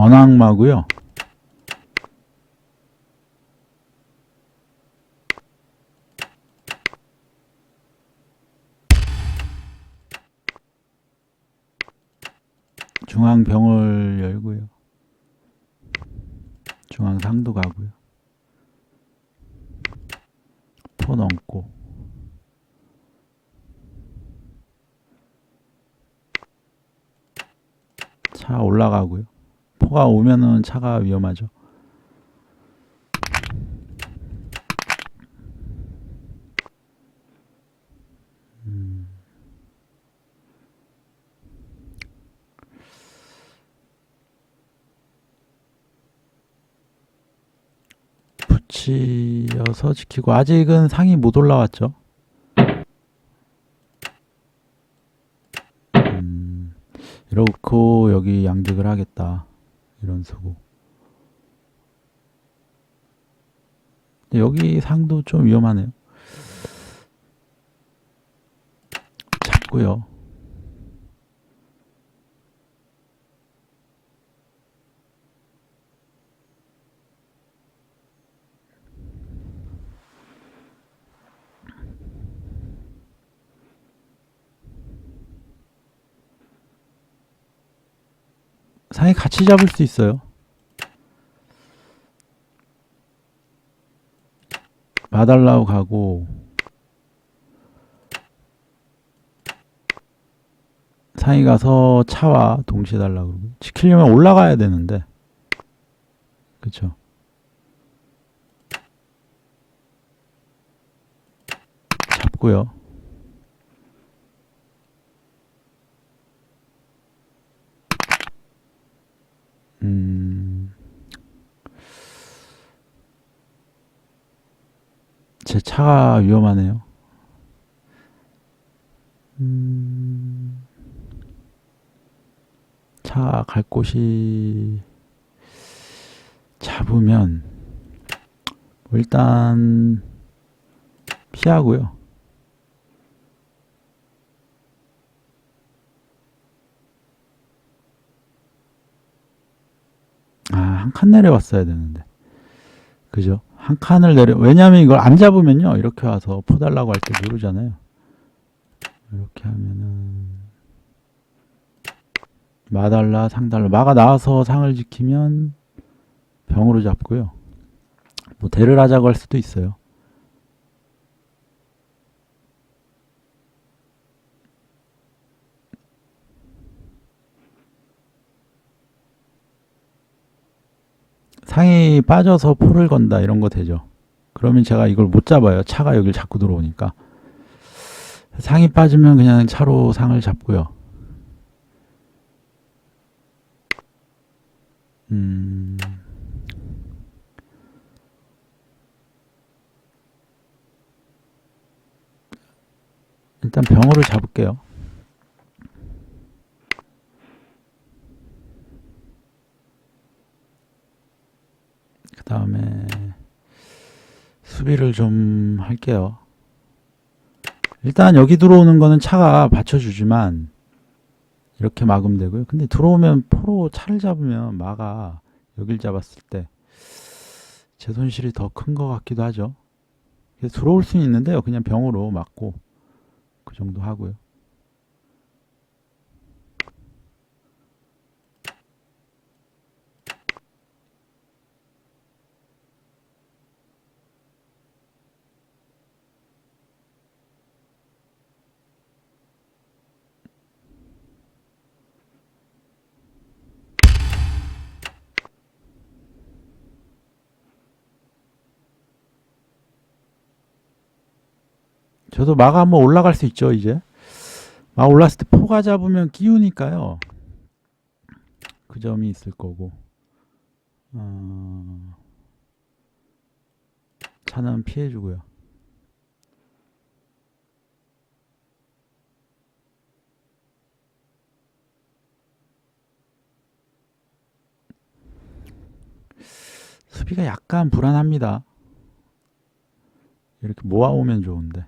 원악마고요. 중앙병을 열고요. 중앙상도 가고요. 포 넘고 차 올라가고요. 포가 오면은 차가 위험하죠. 음. 붙이어서 지키고 아직은 상이 못 올라왔죠. 음, 이렇고 여기 양득을 하겠다 이런. 근데 여기 상도 좀 위험하네요. 잡고요. 상이 같이 잡을 수 있어요. 마달라우 가고. 상이 가서 차와 동시에 달라고 그러고. 지키려면 올라가야 되는데. 그쵸? 잡고요 제 차가 위험하네요. 음, 차 갈 곳이 잡으면 뭐 일단 피하고요. 아, 한 칸 내려왔어야 되는데. 그죠? 한 칸을 내려, 왜냐면 이걸 안 잡으면요. 이렇게 와서 퍼달라고 할 때 누르잖아요. 이렇게 하면은, 마달라, 상달라. 마가 나와서 상을 지키면 병으로 잡고요. 뭐, 대를 하자고 할 수도 있어요. 상이 빠져서 포를 건다 이런 거 되죠. 그러면 제가 이걸 못 잡아요. 차가 여길 자꾸 들어오니까. 상이 빠지면 그냥 차로 상을 잡고요. 음. 일단 병으로 잡을게요. 그 다음에 수비를 좀 할게요. 일단 여기 들어오는 거는 차가 받쳐주지만 이렇게 막으면 되고요. 근데 들어오면 포로 차를 잡으면 마가 여길 잡았을 때 제 손실이 더 큰 것 같기도 하죠. 들어올 수는 있는데요. 그냥 병으로 막고 그 정도 하고요. 저도 마가 한번 올라갈 수 있죠, 이제. 마 올랐을 때 포가 잡으면 끼우니까요. 그 점이 있을 거고. 어, 차는 피해주고요. 수비가 약간 불안합니다. 이렇게 모아오면 좋은데.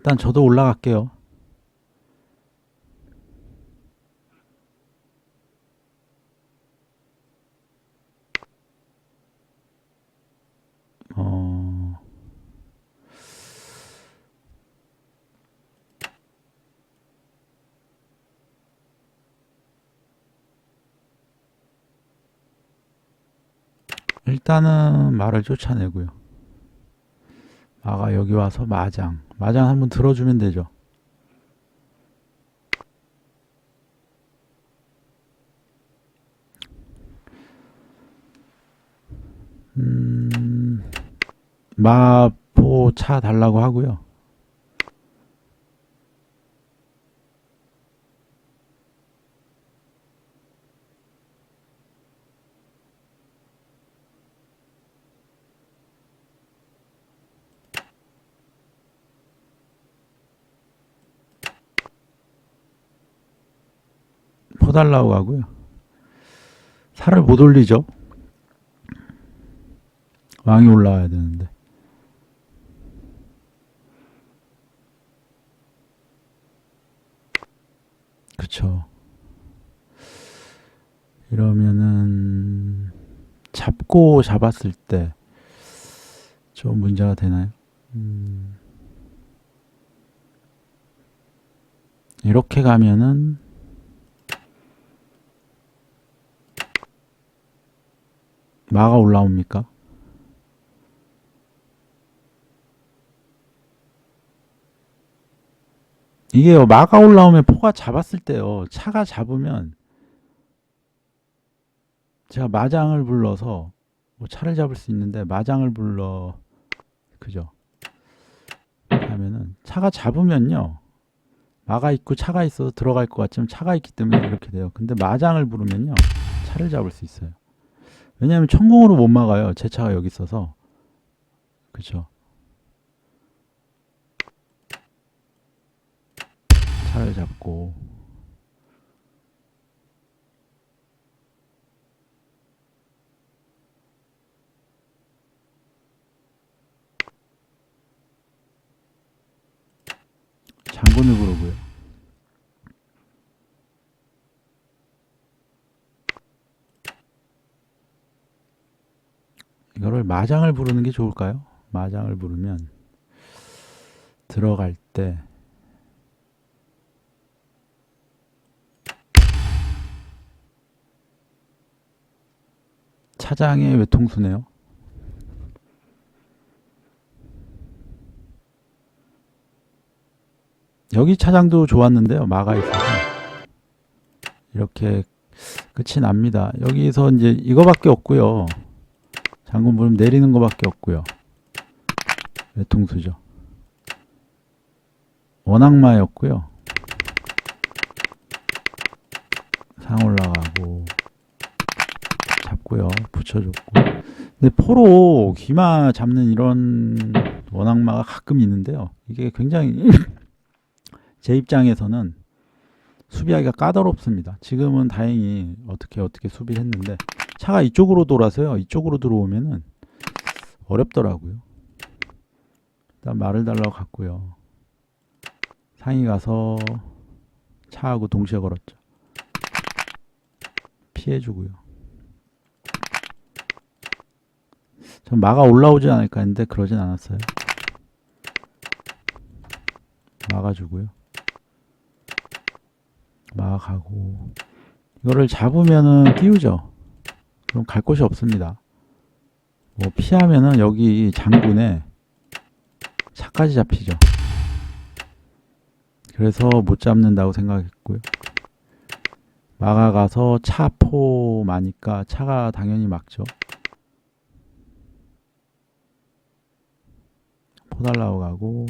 일단 저도 올라갈게요. 어... 일단은 말을 쫓아내고요. 아가 여기 와서 마장. 마장 한번 들어주면 되죠. 음, 마포 차 달라고 하고요. 포달라고 하고요. 살을 못 올리죠. 왕이 올라와야 되는데. 그쵸. 이러면은 잡고 잡았을 때 좀 문제가 되나요? 음, 이렇게 가면은 마가 올라옵니까? 이게요, 마가 올라오면 포가 잡았을 때요, 차가 잡으면 제가 마장을 불러서 뭐 차를 잡을 수 있는데 마장을 불러 그죠? 하면은 차가 잡으면요, 마가 있고 차가 있어서 들어갈 것 같지만 차가 있기 때문에 이렇게 돼요. 근데 마장을 부르면요, 차를 잡을 수 있어요. 왜냐하면 천공으로 못 막아요. 제 차가 여기 있어서. 그쵸? 차를 잡고. 장군을 부르고요. 이거를 마장을 부르는 게 좋을까요? 마장을 부르면 들어갈 때 차장의 외통수네요. 여기 차장도 좋았는데요. 마가 있어서 이렇게 끝이 납니다. 여기서 이제 이거밖에 없고요. 장군 부름 내리는 거밖에 없고요. 외통수죠. 원악마였고요. 상 올라가고 잡고요. 붙여줬고. 근데 포로 귀마 잡는 이런 원악마가 가끔 있는데요. 이게 굉장히 제 입장에서는 수비하기가 까다롭습니다. 지금은 다행히 어떻게 어떻게 수비를 했는데 차가 이쪽으로 돌아서요. 이쪽으로 들어오면은 어렵더라고요. 일단 말을 달라고 갔고요. 상이 가서 차하고 동시에 걸었죠. 피해주고요. 전 마가 올라오지 않을까 했는데 그러진 않았어요. 막아주고요. 막아가고 이거를 잡으면은 띄우죠. 그럼 갈 곳이 없습니다. 뭐 피하면은 여기 장군에 차까지 잡히죠. 그래서 못 잡는다고 생각했고요. 막아가서 차포 마니까 차가 당연히 막죠. 포 달라고 가고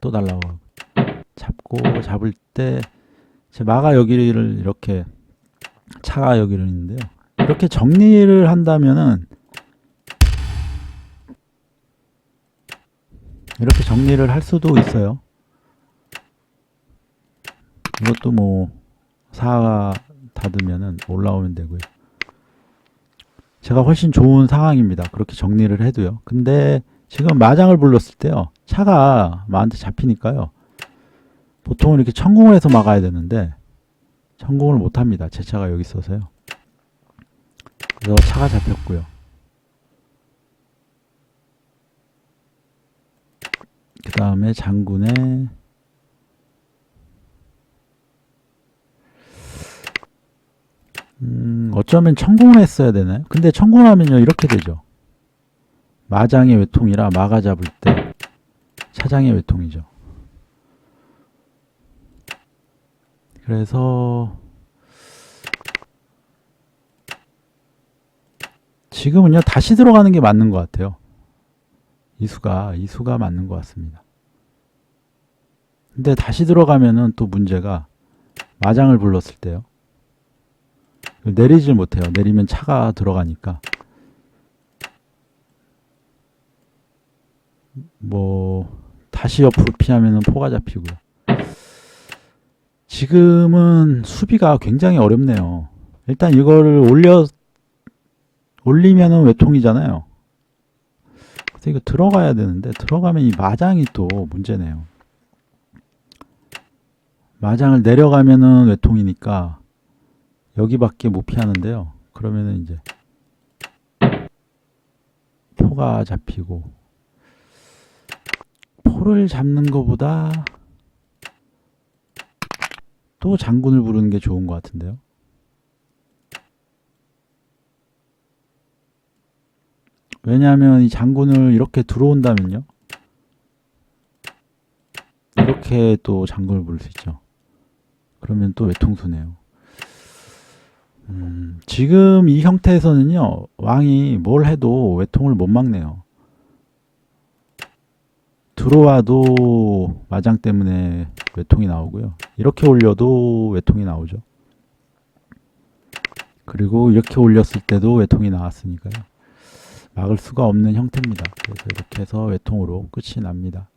또 달라고 가고 잡고 잡을 때 제 마가 여기를 이렇게 차가 여기를 있는데요. 이렇게 정리를 한다면은 이렇게 정리를 할 수도 있어요. 이것도 뭐 사가 닫으면은 올라오면 되고요. 제가 훨씬 좋은 상황입니다. 그렇게 정리를 해도요. 근데 지금 마장을 불렀을 때요. 차가 마한테 잡히니까요. 보통은 이렇게 천공을 해서 막아야 되는데 천공을 못 합니다. 제 차가 여기 있어서요. 그래서 차가 잡혔고요. 그 다음에 장군의 음, 어쩌면 천공을 했어야 되나요? 근데 천공하면요 이렇게 되죠. 마장의 외통이라 마가 잡을 때 차장의 외통이죠. 그래서 지금은요 다시 들어가는 게 맞는 것 같아요. 이 수가 이 수가 맞는 것 같습니다. 근데 다시 들어가면은 또 문제가 마장을 불렀을 때요. 내리질 못해요. 내리면 차가 들어가니까. 뭐 다시 옆으로 피하면은 포가 잡히고요. 지금은 수비가 굉장히 어렵네요. 일단 이거를 올려 올리면은 외통이잖아요. 그래서 이거 들어가야 되는데 들어가면 이 마장이 또 문제네요. 마장을 내려가면은 외통이니까 여기밖에 못 피하는데요. 그러면은 이제 포가 잡히고 포를 잡는 것보다 또 장군을 부르는 게 좋은 것 같은데요. 왜냐하면 이 장군을 이렇게 들어온다면요. 이렇게 또 장군을 부를 수 있죠. 그러면 또 외통수네요. 음, 지금 이 형태에서는요, 왕이 뭘 해도 외통을 못 막네요. 들어와도 마장 때문에 외통이 나오고요. 이렇게 올려도 외통이 나오죠. 그리고 이렇게 올렸을 때도 외통이 나왔으니까요. 막을 수가 없는 형태입니다. 그래서 이렇게 해서 외통으로 끝이 납니다.